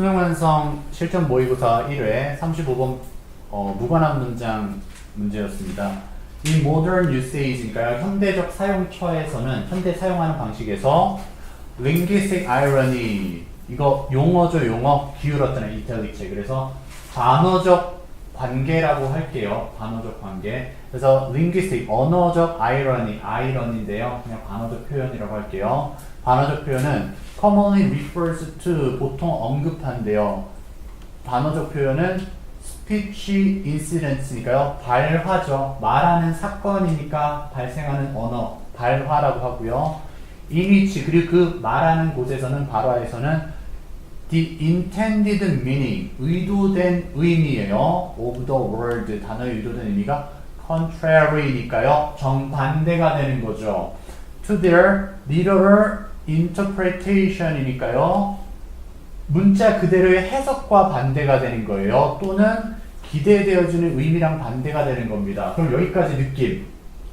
수능 완성 실전 모의고사 1회 35번 어, 무관한 문장 문제였습니다. 이 modern usage니까요. 현대적 사용처에서는 현대 사용하는 방식에서 linguistic irony 이거 용어죠 용어 기울었잖아요 이탈릭체 그래서 단어적 관계라고 할게요. 단어적 관계. 그래서 linguistic 언어적 irony irony인데요. 그냥 단어적 표현이라고 할게요. 단어적 표현은 commonly refers to 보통 언급한대요. 단어적 표현은 speech incidents니까요. 발화죠. 말하는 사건이니까 발생하는 언어 발화라고 하고요. in which 그리고 그 말하는 곳에서는 발화에서는 the intended meaning 의도된 의미예요 of the word 단어의 의도된 의미가 contrary니까요 정반대가 되는 거죠 to their literal interpretation이니까요 문자 그대로의 해석과 반대가 되는 거예요. 또는 기대되어지는 의미랑 반대가 되는 겁니다. 그럼 여기까지 느낌.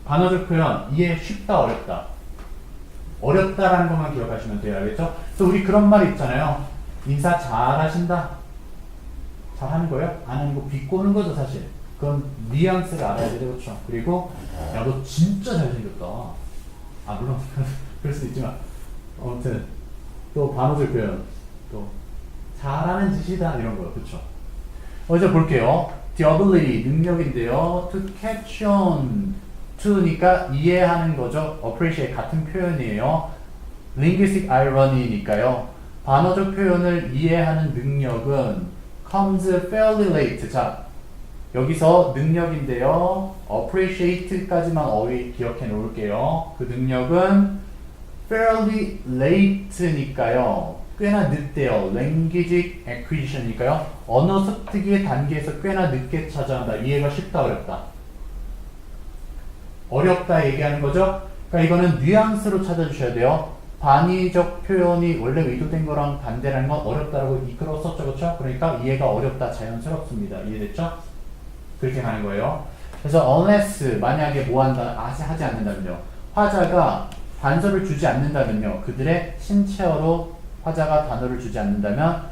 반어적 표현 이해 쉽다 어렵다. 어렵다라는 것만 기억하시면 돼요. 알겠죠? 그래서 우리 그런 말 있잖아요. 인사 잘하신다. 잘하는 거예요? 안 하는 거 비꼬는 거죠 사실. 그건 뉘앙스를 알아야 되죠. 그렇죠? 그리고 야 너 진짜 잘생겼다. 아 물론 그럴 수도 있지만 아무튼 또 반어적 표현 또 잘하는 짓이다 이런 거요 그쵸 먼저 볼게요 the ability 능력인데요 to catch on to니까 이해하는 거죠 appreciate 같은 표현이에요 linguistic irony니까요 반어적 표현을 이해하는 능력은 comes fairly late 자 여기서 능력인데요 appreciate까지만 어휘 기억해 놓을게요 그 능력은 fairly late니까요. 꽤나 늦대요. language acquisition이니까요. 언어 습득의 단계에서 꽤나 늦게 찾아온다. 이해가 쉽다 어렵다. 어렵다 얘기하는 거죠. 그러니까 이거는 뉘앙스로 찾아주셔야 돼요. 반의적 표현이 원래 의도된 거랑 반대라는 건 어렵다라고 이끌었었죠, 그렇죠? 그러니까 이해가 어렵다, 자연스럽습니다. 이해됐죠? 그렇게 가는 거예요. 그래서 unless 만약에 뭐 한다, 하지, 하지 않는다면요. 화자가 단서를 주지 않는다면요. 그들의 신체어로 화자가 단어를 주지 않는다면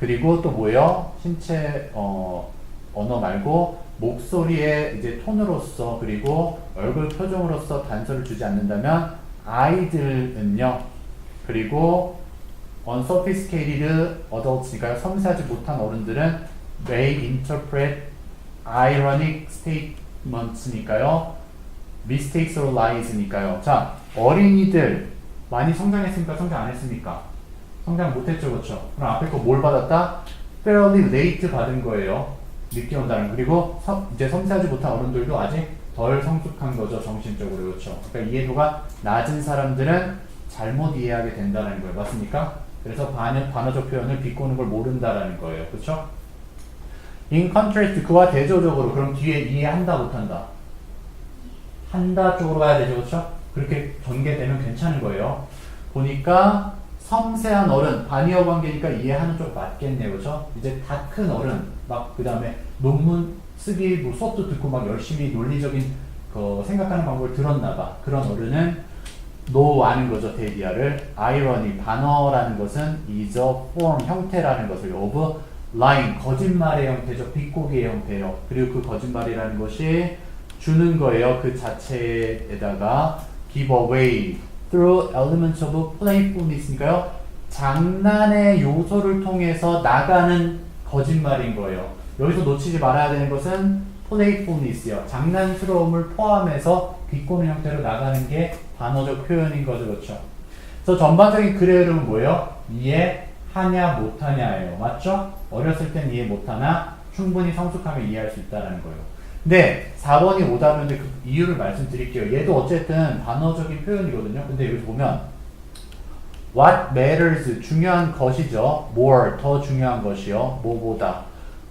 그리고 또 뭐예요? 신체 어, 언어 말고 목소리의 이제 톤으로서 그리고 얼굴 표정으로서 단서를 주지 않는다면 아이들은요. 그리고 unsophisticated adults니까요. 섬세하지 못한 어른들은 may interpret ironic statements니까요. mistakes or lies니까요. 자, 어린이들 많이 성장했습니까? 성장 안 했습니까? 성장 못했죠, 그렇죠? 그럼 앞에 거 뭘 받았다? fairly late 받은 거예요. 늦게 온다는 거. 그리고 섬- 이제 섬세하지 못한 어른들도 아직 덜 성숙한 거죠, 정신적으로 그렇죠. 그러니까 이해도가 낮은 사람들은 잘못 이해하게 된다는 거예요, 맞습니까? 그래서 반어, 반어적 표현을 비꼬는 걸 모른다라는 거예요, 그렇죠? In contrast, 그와 대조적으로 그럼 뒤에 이해한다 못한다. 한다 쪽으로 가야 되죠, 그렇죠? 그렇게 전개되면 괜찮은 거예요. 보니까 섬세한 어른, 반의어 관계니까 이해하는 쪽 맞겠네요, 그렇죠? 이제 다 큰 어른, 막 그 다음에 논문 쓰기, 뭐 수업도 듣고 막 열심히 논리적인 그 생각하는 방법을 들었나봐. 그런 어른은 노하는 거죠, 데디아를. 아이러니, 반어라는 것은 is a form, 형태라는 것을 of lying, 거짓말의 형태죠, 비꼬기의 형태예요. 그리고 그 거짓말이라는 것이 주는 거예요. 그 자체에다가 give away through elements of playfulness니까요. 장난의 요소를 통해서 나가는 거짓말인 거예요. 여기서 놓치지 말아야 되는 것은 playfulness요. 장난스러움을 포함해서 비꼬는 형태로 나가는 게 단어적 표현인 거죠. 그렇죠? 그래서 전반적인 글의 흐름은 뭐예요? 이해하냐 못하냐예요. 맞죠? 어렸을 땐 이해 못하나 충분히 성숙하면 이해할 수 있다는 거예요. 네, 4번이 오답인데 그 이유를 말씀드릴게요. 얘도 어쨌든 단어적인 표현이거든요. 근데 여기 보면 what matters 중요한 것이죠. more 더 중요한 것이요. 뭐보다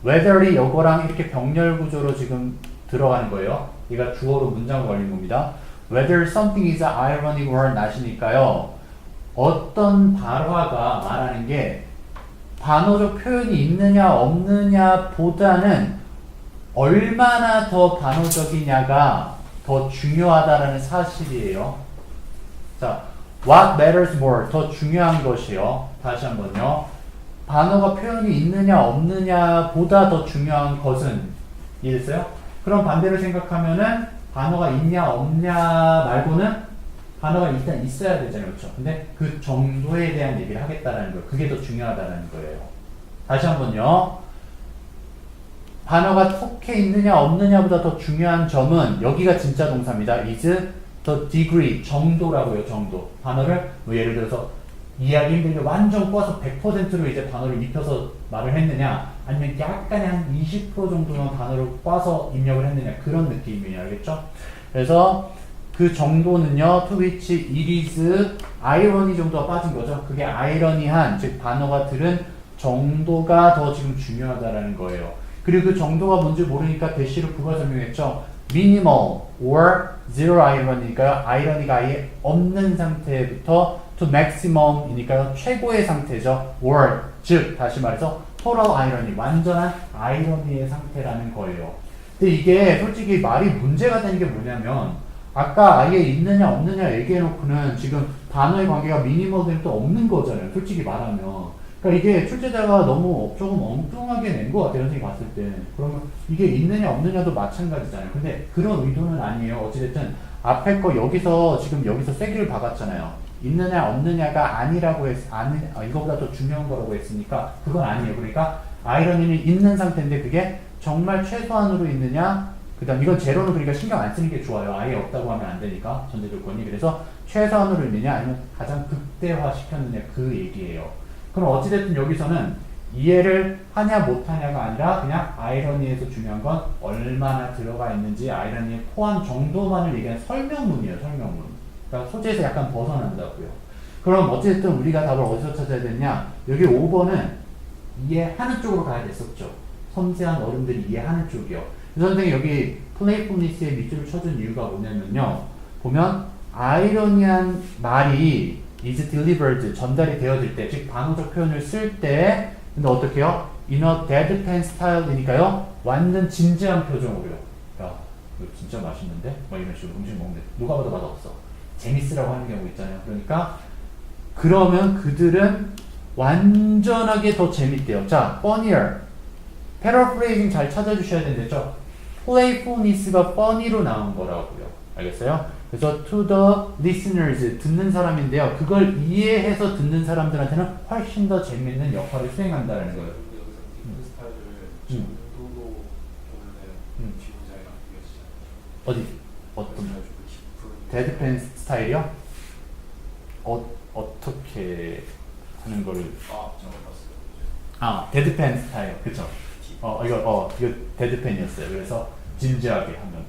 whether이 이거랑 이렇게 병렬 구조로 지금 들어가는 거예요. 얘가 주어로 문장 걸린 겁니다. whether something is ironic or not이니까요. 어떤 발화가 말하는 게 반어적 표현이 있느냐 없느냐 보다는 얼마나 더 반어적이냐가 더 중요하다는 사실이에요. 자, what matters more 더 중요한 것이요. 다시 한번요. 단어가 표현이 있느냐 없느냐보다 더 중요한 것은 이해됐어요? 그럼 반대로 생각하면은 단어가 있냐 없냐 말고는 단어가 일단 있어야 되잖아요. 그렇죠? 근데 그 정도에 대한 얘기를 하겠다라는 거예요. 그게 더 중요하다는 거예요. 다시 한번요. 단어가 속해 있느냐 없느냐보다 더 중요한 점은 여기가 진짜 동사입니다. is the degree 정도라고요. 정도. 단어를 뭐 예를 들어서 이해하기 힘들게 완전 꼬아서 100%로 이제 단어를 입혀서 말을 했느냐 아니면 약간의 한 20% 정도만 단어를 꼬아서 입력을 했느냐 그런 느낌이에요. 알겠죠? 그래서 그 정도는요, to which it is irony 정도가 빠진 거죠. 그게 아이러니한, 즉, 단어가 들은 정도가 더 지금 중요하다라는 거예요. 그리고 그 정도가 뭔지 모르니까 대시로 그거 설명했죠. minimal or zero irony니까요. 아이러니가 아예 없는 상태부터 to maximum이니까요. 최고의 상태죠. or, 즉, 다시 말해서 total irony, 완전한 아이러니의 상태라는 거예요. 근데 이게 솔직히 말이 문제가 되는 게 뭐냐면 아까 아예 있느냐 없느냐 얘기해 놓고는 지금 단어의 관계가 미니멀들은 또 없는 거잖아요. 솔직히 말하면. 그러니까 이게 출제자가 너무 조금 엉뚱하게 낸 것 같아요. 선생님이 봤을 때. 그러면 이게 있느냐 없느냐도 마찬가지잖아요. 근데 그런 의도는 아니에요. 어찌됐든 앞에 거 여기서 지금 여기서 세기를 박았잖아요. 있느냐 없느냐가 아니라고 했, 아니, 아, 이거보다 더 중요한 거라고 했으니까 그건 아니에요. 그러니까 아이러니는 있는 상태인데 그게 정말 최소한으로 있느냐 그 다음 이건 제로는 그러니까 신경 안 쓰는 게 좋아요. 아예 없다고 하면 안 되니까 전제 조건이 그래서 최소한으로 있느냐 아니면 가장 극대화 시켰느냐 그 얘기예요. 그럼 어찌됐든 여기서는 이해를 하냐 못하냐가 아니라 그냥 아이러니에서 중요한 건 얼마나 들어가 있는지 아이러니의 포함 정도만을 얘기하는 설명문이에요. 설명문. 그러니까 소재에서 약간 벗어난다고요. 그럼 어찌됐든 우리가 답을 어디서 찾아야 되냐? 여기 5번은 이해하는 쪽으로 가야 됐었죠. 섬세한 어른들이 이해하는 쪽이요. 그 선생님 여기 플레이풀니스에 밑줄을 쳐준 이유가 뭐냐면요. 보면 아이러니한 말이 is delivered 전달이 되어질 때, 즉 반어적 표현을 쓸 때, 근데 어떻게 해요? in a deadpan style이니까요. 완전 진지한 표정으로요. 야, 이거 진짜 맛있는데? 막 이런 식으로 음식 먹는데 누가 봐도 맛없어. 재밌으라고 하는 경우 있잖아요. 그러니까 그러면 그들은 완전하게 더 재밌대요. 자, funnier. 패러프레이징 잘 찾아주셔야 되는데죠. playfulness가 funny로 나온 거라고요. 알겠어요? 그래서 to the listeners 듣는 사람인데요. 그걸 이해해서 듣는 사람들한테는 훨씬 더 재밌는 역할을 수행한다는 거예요. 그 음. 음. 어디 어떤 데드펜 스타일이요? 어 어떻게 하는 거를 아 정말 봤어요. 아 데드펜 스타일 그쵸? 어 이거 어 이거 데드펜이었어요. 그래서 진지하게 하면.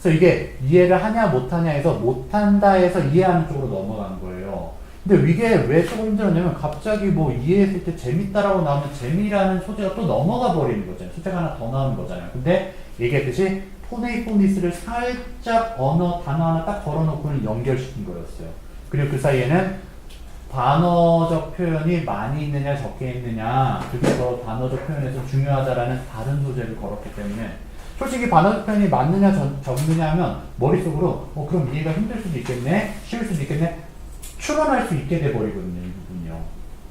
그래서 이게 이해를 하냐 못하냐에서 못한다에서 이해하는 쪽으로 넘어가는 거예요. 근데 이게 왜 조금 힘들었냐면 갑자기 뭐 이해했을 때 재밌다라고 나오면 재미라는 소재가 또 넘어가 버리는 거잖아요. 소재가 하나 더 나오는 거잖아요. 근데 얘기했듯이 포네이포니스를 살짝 언어 단어 하나 딱 걸어놓고는 연결시킨 거였어요. 그리고 그 사이에는 단어적 표현이 많이 있느냐 적게 있느냐 더 단어적 표현에서 중요하다라는 다른 소재를 걸었기 때문에 솔직히 단어적 표현이 맞느냐 적- 적느냐 하면 머릿속으로 어 그럼 이해가 힘들 수도 있겠네 쉬울 수도 있겠네 추론할 수 있게 돼 버리거든요 이 부분이요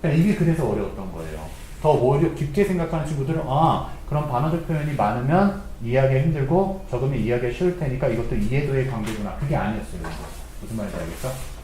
그러니까 이게 그래서 어려웠던 거예요 더 오히려 깊게 생각하는 친구들은 아 그럼 단어적 표현이 많으면 이해하기 힘들고 적으면 이해하기 쉬울 테니까 이것도 이해도의 관계구나 그게 아니었어요 무슨 말인지 알겠어?